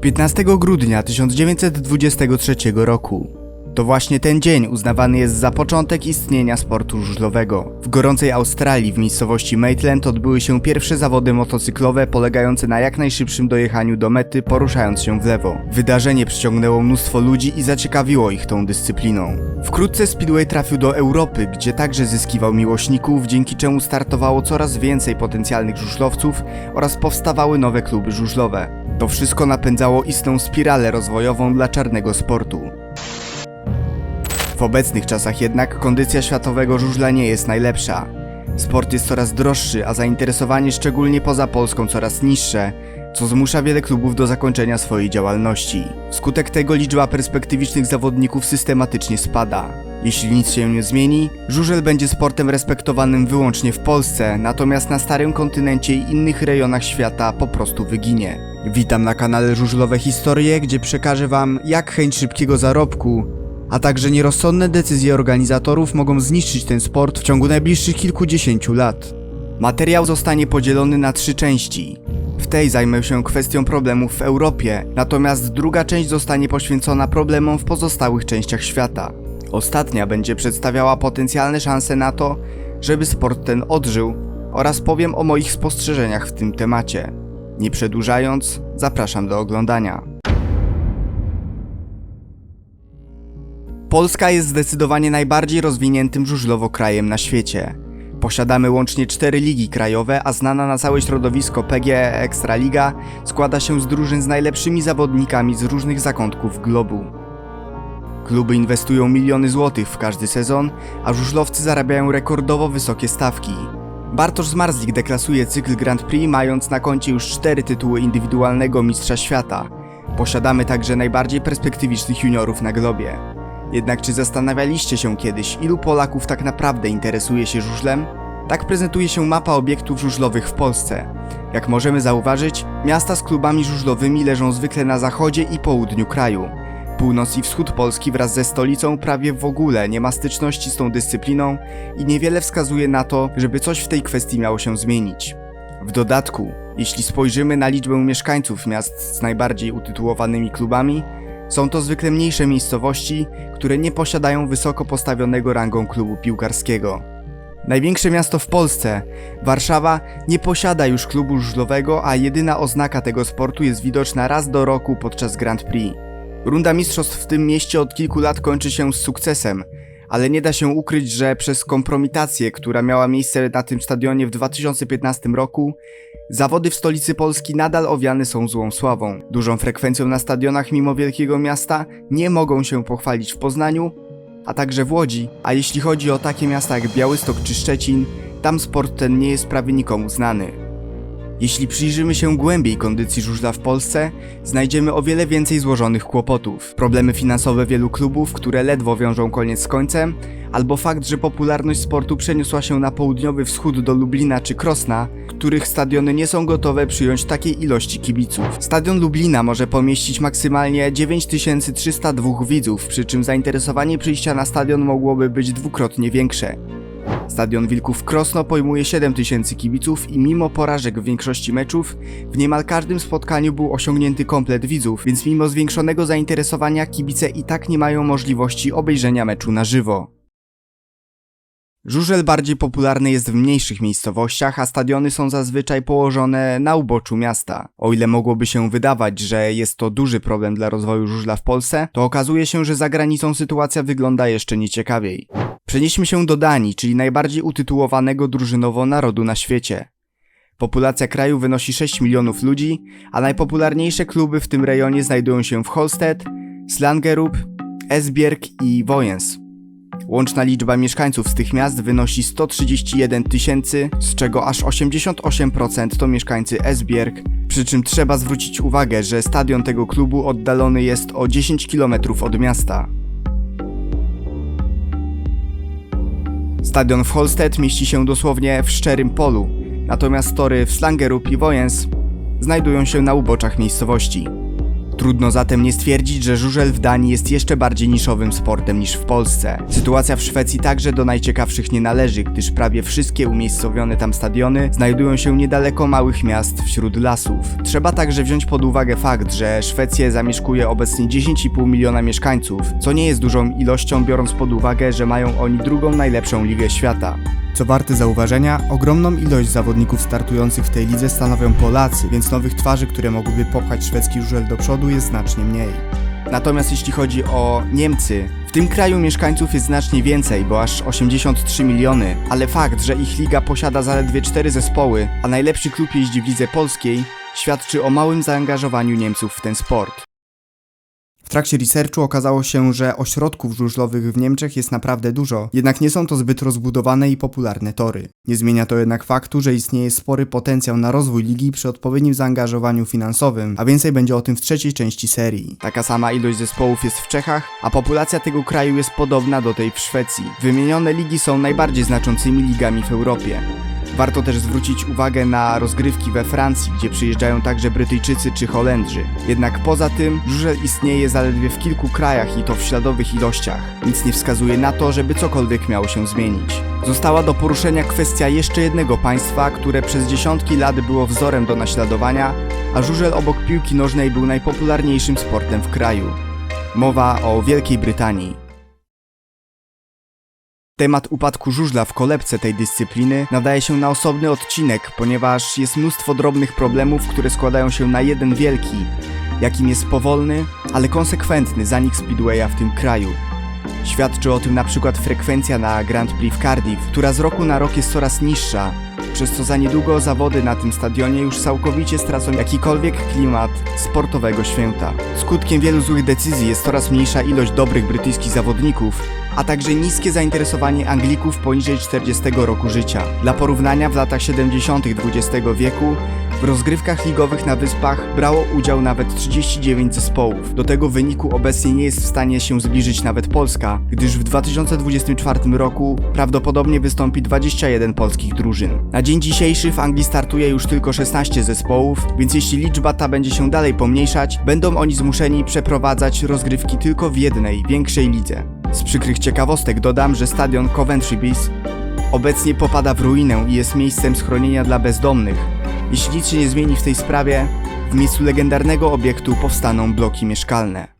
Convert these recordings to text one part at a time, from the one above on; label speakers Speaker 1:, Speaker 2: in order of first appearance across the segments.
Speaker 1: 15 grudnia 1923 roku. To właśnie ten dzień uznawany jest za początek istnienia sportu żużlowego. W gorącej Australii w miejscowości Maitland odbyły się pierwsze zawody motocyklowe polegające na jak najszybszym dojechaniu do mety poruszając się w lewo. Wydarzenie przyciągnęło mnóstwo ludzi i zaciekawiło ich tą dyscypliną. Wkrótce Speedway trafił do Europy, gdzie także zyskiwał miłośników, dzięki czemu startowało coraz więcej potencjalnych żużlowców oraz powstawały nowe kluby żużlowe. To wszystko napędzało istną spiralę rozwojową dla czarnego sportu. W obecnych czasach jednak kondycja światowego żużla nie jest najlepsza. Sport jest coraz droższy, a zainteresowanie szczególnie poza Polską coraz niższe, co zmusza wiele klubów do zakończenia swojej działalności. Wskutek tego liczba perspektywicznych zawodników systematycznie spada. Jeśli nic się nie zmieni, żużel będzie sportem respektowanym wyłącznie w Polsce, natomiast na starym kontynencie i innych rejonach świata po prostu wyginie. Witam na kanale Żużlowe Historie, gdzie przekażę Wam, jak chęć szybkiego zarobku a także nierozsądne decyzje organizatorów mogą zniszczyć ten sport w ciągu najbliższych kilkudziesięciu lat. Materiał zostanie podzielony na trzy części. W tej zajmę się kwestią problemów w Europie, natomiast druga część zostanie poświęcona problemom w pozostałych częściach świata. Ostatnia będzie przedstawiała potencjalne szanse na to, żeby sport ten odżył oraz powiem o moich spostrzeżeniach w tym temacie. Nie przedłużając, zapraszam do oglądania. Polska jest zdecydowanie najbardziej rozwiniętym żużlowo krajem na świecie. Posiadamy łącznie cztery ligi krajowe, a znana na całe środowisko PGE Ekstraliga składa się z drużyn z najlepszymi zawodnikami z różnych zakątków globu. Kluby inwestują miliony złotych w każdy sezon, a żużlowcy zarabiają rekordowo wysokie stawki. Bartosz Zmarzlik deklasuje cykl Grand Prix, mając na koncie już cztery tytuły indywidualnego mistrza świata. Posiadamy także najbardziej perspektywicznych juniorów na globie. Jednak czy zastanawialiście się kiedyś, ilu Polaków tak naprawdę interesuje się żużlem? Tak prezentuje się mapa obiektów żużlowych w Polsce. Jak możemy zauważyć, miasta z klubami żużlowymi leżą zwykle na zachodzie i południu kraju. Północ i wschód Polski wraz ze stolicą prawie w ogóle nie ma styczności z tą dyscypliną i niewiele wskazuje na to, żeby coś w tej kwestii miało się zmienić. W dodatku, jeśli spojrzymy na liczbę mieszkańców miast z najbardziej utytułowanymi klubami, są to zwykle mniejsze miejscowości, które nie posiadają wysoko postawionego rangą klubu piłkarskiego. Największe miasto w Polsce, Warszawa, nie posiada już klubu żużlowego, a jedyna oznaka tego sportu jest widoczna raz do roku podczas Grand Prix. Runda mistrzostw w tym mieście od kilku lat kończy się z sukcesem, ale nie da się ukryć, że przez kompromitację, która miała miejsce na tym stadionie w 2015 roku, zawody w stolicy Polski nadal owiane są złą sławą. Dużą frekwencją na stadionach mimo wielkiego miasta nie mogą się pochwalić w Poznaniu, a także w Łodzi, a jeśli chodzi o takie miasta jak Białystok czy Szczecin, tam sport ten nie jest prawie nikomu znany. Jeśli przyjrzymy się głębiej kondycji żużla w Polsce, znajdziemy o wiele więcej złożonych kłopotów. Problemy finansowe wielu klubów, które ledwo wiążą koniec z końcem, albo fakt, że popularność sportu przeniosła się na południowy wschód do Lublina czy Krosna, których stadiony nie są gotowe przyjąć takiej ilości kibiców. Stadion Lublina może pomieścić maksymalnie 9302 widzów, przy czym zainteresowanie przyjścia na stadion mogłoby być dwukrotnie większe. Stadion Wilków Krosno pojmuje 7000 kibiców i mimo porażek w większości meczów, w niemal każdym spotkaniu był osiągnięty komplet widzów, więc mimo zwiększonego zainteresowania kibice i tak nie mają możliwości obejrzenia meczu na żywo. Żużel bardziej popularny jest w mniejszych miejscowościach, a stadiony są zazwyczaj położone na uboczu miasta. O ile mogłoby się wydawać, że jest to duży problem dla rozwoju żużla w Polsce, to okazuje się, że za granicą sytuacja wygląda jeszcze nieciekawiej. Przenieśmy się do Danii, czyli najbardziej utytułowanego drużynowo narodu na świecie. Populacja kraju wynosi 6 milionów ludzi, a najpopularniejsze kluby w tym rejonie znajdują się w Holstedt, Slangerup, Esbjerg i Wojens. Łączna liczba mieszkańców z tych miast wynosi 131 tysięcy, z czego aż 88% to mieszkańcy Esbjerg, przy czym trzeba zwrócić uwagę, że stadion tego klubu oddalony jest o 10 km od miasta. Stadion w Holstedt mieści się dosłownie w szczerym polu, natomiast tory w Slangerup i Wojens znajdują się na uboczach miejscowości. Trudno zatem nie stwierdzić, że żużel w Danii jest jeszcze bardziej niszowym sportem niż w Polsce. Sytuacja w Szwecji także do najciekawszych nie należy, gdyż prawie wszystkie umiejscowione tam stadiony znajdują się niedaleko małych miast wśród lasów. Trzeba także wziąć pod uwagę fakt, że Szwecję zamieszkuje obecnie 10,5 miliona mieszkańców, co nie jest dużą ilością biorąc pod uwagę, że mają oni drugą najlepszą ligę świata. Co warte zauważenia, ogromną ilość zawodników startujących w tej lidze stanowią Polacy, więc nowych twarzy, które mogłyby popchać szwedzki żużel do przodu jest znacznie mniej. Natomiast jeśli chodzi o Niemcy, w tym kraju mieszkańców jest znacznie więcej, bo aż 83 miliony, ale fakt, że ich liga posiada zaledwie 4 zespoły, a najlepszy klub jeździ w lidze polskiej, świadczy o małym zaangażowaniu Niemców w ten sport. Trakcie researchu okazało się, że ośrodków żużlowych w Niemczech jest naprawdę dużo, jednak nie są to zbyt rozbudowane i popularne tory. Nie zmienia to jednak faktu, że istnieje spory potencjał na rozwój ligi przy odpowiednim zaangażowaniu finansowym, a więcej będzie o tym w trzeciej części serii. Taka sama ilość zespołów jest w Czechach, a populacja tego kraju jest podobna do tej w Szwecji. Wymienione ligi są najbardziej znaczącymi ligami w Europie. Warto też zwrócić uwagę na rozgrywki we Francji, gdzie przyjeżdżają także Brytyjczycy czy Holendrzy. Jednak poza tym, żużel istnieje zaledwie w kilku krajach i to w śladowych ilościach. Nic nie wskazuje na to, żeby cokolwiek miało się zmienić. Została do poruszenia kwestia jeszcze jednego państwa, które przez dziesiątki lat było wzorem do naśladowania, a żużel obok piłki nożnej był najpopularniejszym sportem w kraju. Mowa o Wielkiej Brytanii. Temat upadku żużla w kolebce tej dyscypliny nadaje się na osobny odcinek, ponieważ jest mnóstwo drobnych problemów, które składają się na jeden wielki, jakim jest powolny, ale konsekwentny zanik speedwaya w tym kraju. Świadczy o tym na przykład frekwencja na Grand Prix w Cardiff, która z roku na rok jest coraz niższa, przez co za niedługo zawody na tym stadionie już całkowicie stracą jakikolwiek klimat sportowego święta. Skutkiem wielu złych decyzji jest coraz mniejsza ilość dobrych brytyjskich zawodników, a także niskie zainteresowanie Anglików poniżej 40 roku życia. Dla porównania w latach 70. XX wieku w rozgrywkach ligowych na wyspach brało udział nawet 39 zespołów. Do tego wyniku obecnie nie jest w stanie się zbliżyć nawet Polska, gdyż w 2024 roku prawdopodobnie wystąpi 21 polskich drużyn. Na dzień dzisiejszy w Anglii startuje już tylko 16 zespołów, więc jeśli liczba ta będzie się dalej pomniejszać, będą oni zmuszeni przeprowadzać rozgrywki tylko w jednej, większej lidze. Z przykrych ciekawostek dodam, że stadion Coventry Bees obecnie popada w ruinę i jest miejscem schronienia dla bezdomnych. Jeśli nic się nie zmieni w tej sprawie, w miejscu legendarnego obiektu powstaną bloki mieszkalne.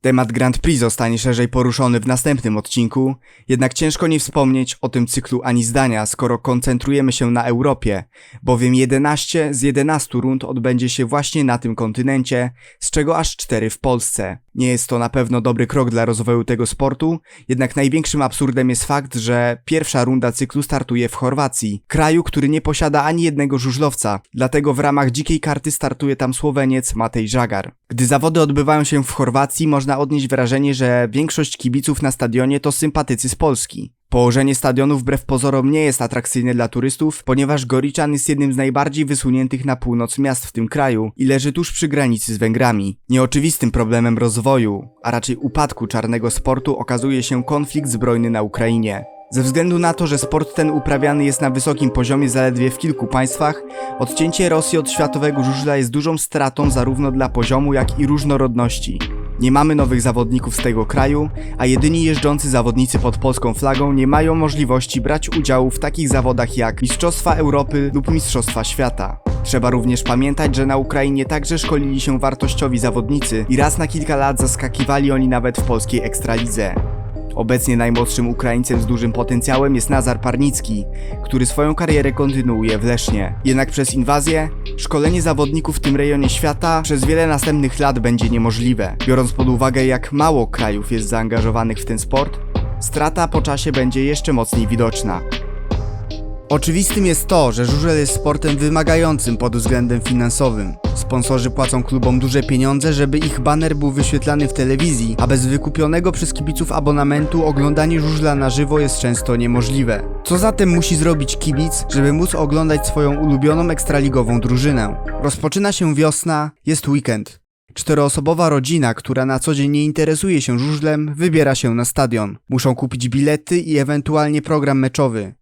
Speaker 1: Temat Grand Prix zostanie szerzej poruszony w następnym odcinku, jednak ciężko nie wspomnieć o tym cyklu ani zdania, skoro koncentrujemy się na Europie, bowiem 11 z 11 rund odbędzie się właśnie na tym kontynencie, z czego aż 4 w Polsce. Nie jest to na pewno dobry krok dla rozwoju tego sportu, jednak największym absurdem jest fakt, że pierwsza runda cyklu startuje w Chorwacji, kraju, który nie posiada ani jednego żużlowca, dlatego w ramach dzikiej karty startuje tam Słoweniec Matej Żagar. Gdy zawody odbywają się w Chorwacji, można odnieść wrażenie, że większość kibiców na stadionie to sympatycy z Polski. Położenie stadionu wbrew pozorom nie jest atrakcyjne dla turystów, ponieważ Goriczan jest jednym z najbardziej wysuniętych na północ miast w tym kraju i leży tuż przy granicy z Węgrami. Nieoczywistym problemem rozwoju, a raczej upadku czarnego sportu okazuje się konflikt zbrojny na Ukrainie. Ze względu na to, że sport ten uprawiany jest na wysokim poziomie zaledwie w kilku państwach, odcięcie Rosji od światowego żużla jest dużą stratą zarówno dla poziomu, jak i różnorodności. Nie mamy nowych zawodników z tego kraju, a jedyni jeżdżący zawodnicy pod polską flagą nie mają możliwości brać udziału w takich zawodach jak Mistrzostwa Europy lub Mistrzostwa Świata. Trzeba również pamiętać, że na Ukrainie także szkolili się wartościowi zawodnicy i raz na kilka lat zaskakiwali oni nawet w polskiej ekstralidze. Obecnie najmłodszym Ukraińcem z dużym potencjałem jest Nazar Parnicki, który swoją karierę kontynuuje w Lesznie. Jednak przez inwazję, szkolenie zawodników w tym rejonie świata przez wiele następnych lat będzie niemożliwe. Biorąc pod uwagę jak mało krajów jest zaangażowanych w ten sport, strata po czasie będzie jeszcze mocniej widoczna. Oczywistym jest to, że żużel jest sportem wymagającym pod względem finansowym. Sponsorzy płacą klubom duże pieniądze, żeby ich baner był wyświetlany w telewizji, a bez wykupionego przez kibiców abonamentu oglądanie żużla na żywo jest często niemożliwe. Co zatem musi zrobić kibic, żeby móc oglądać swoją ulubioną ekstraligową drużynę? Rozpoczyna się wiosna, jest weekend. Czteroosobowa rodzina, która na co dzień nie interesuje się żużlem, wybiera się na stadion. Muszą kupić bilety i ewentualnie program meczowy.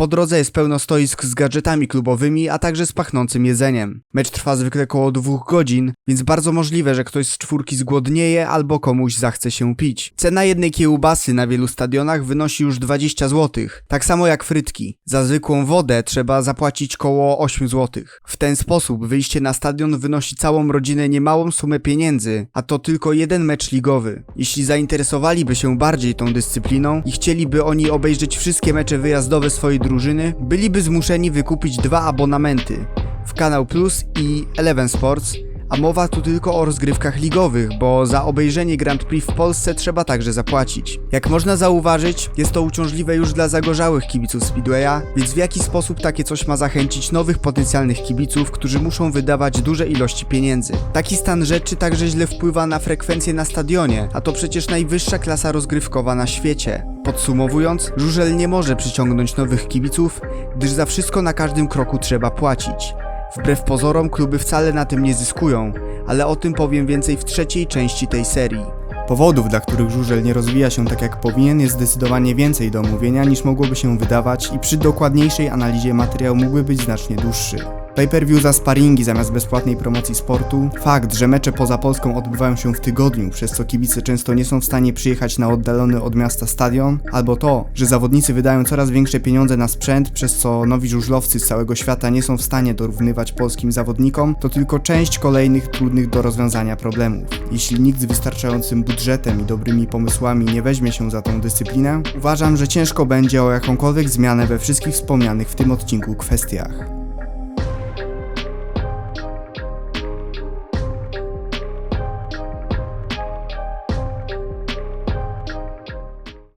Speaker 1: Po drodze jest pełno stoisk z gadżetami klubowymi, a także z pachnącym jedzeniem. Mecz trwa zwykle około dwóch godzin, więc bardzo możliwe, że ktoś z czwórki zgłodnieje albo komuś zachce się pić. Cena jednej kiełbasy na wielu stadionach wynosi już 20 zł, tak samo jak frytki. Za zwykłą wodę trzeba zapłacić koło 8 zł. W ten sposób wyjście na stadion wynosi całą rodzinę niemałą sumę pieniędzy, a to tylko jeden mecz ligowy. Jeśli zainteresowaliby się bardziej tą dyscypliną i chcieliby oni obejrzeć wszystkie mecze wyjazdowe swojej drużyny, byliby zmuszeni wykupić dwa abonamenty w Kanał Plus i Eleven Sports, a mowa tu tylko o rozgrywkach ligowych, bo za obejrzenie Grand Prix w Polsce trzeba także zapłacić. Jak można zauważyć, jest to uciążliwe już dla zagorzałych kibiców Speedwaya, więc w jaki sposób takie coś ma zachęcić nowych potencjalnych kibiców, którzy muszą wydawać duże ilości pieniędzy. Taki stan rzeczy także źle wpływa na frekwencję na stadionie, a to przecież najwyższa klasa rozgrywkowa na świecie. Podsumowując, Żużel nie może przyciągnąć nowych kibiców, gdyż za wszystko na każdym kroku trzeba płacić. Wbrew pozorom kluby wcale na tym nie zyskują, ale o tym powiem więcej w trzeciej części tej serii.
Speaker 2: Powodów, dla których żużel nie rozwija się tak jak powinien, jest zdecydowanie więcej do omówienia niż mogłoby się wydawać i przy dokładniejszej analizie materiał mógłby być znacznie dłuższy. Pay-per-view za sparingi zamiast bezpłatnej promocji sportu, fakt, że mecze poza Polską odbywają się w tygodniu, przez co kibice często nie są w stanie przyjechać na oddalony od miasta stadion, albo to, że zawodnicy wydają coraz większe pieniądze na sprzęt, przez co nowi żużlowcy z całego świata nie są w stanie dorównywać polskim zawodnikom, to tylko część kolejnych trudnych do rozwiązania problemów. Jeśli nikt z wystarczającym budżetem i dobrymi pomysłami nie weźmie się za tą dyscyplinę, uważam, że ciężko będzie o jakąkolwiek zmianę we wszystkich wspomnianych w tym odcinku kwestiach.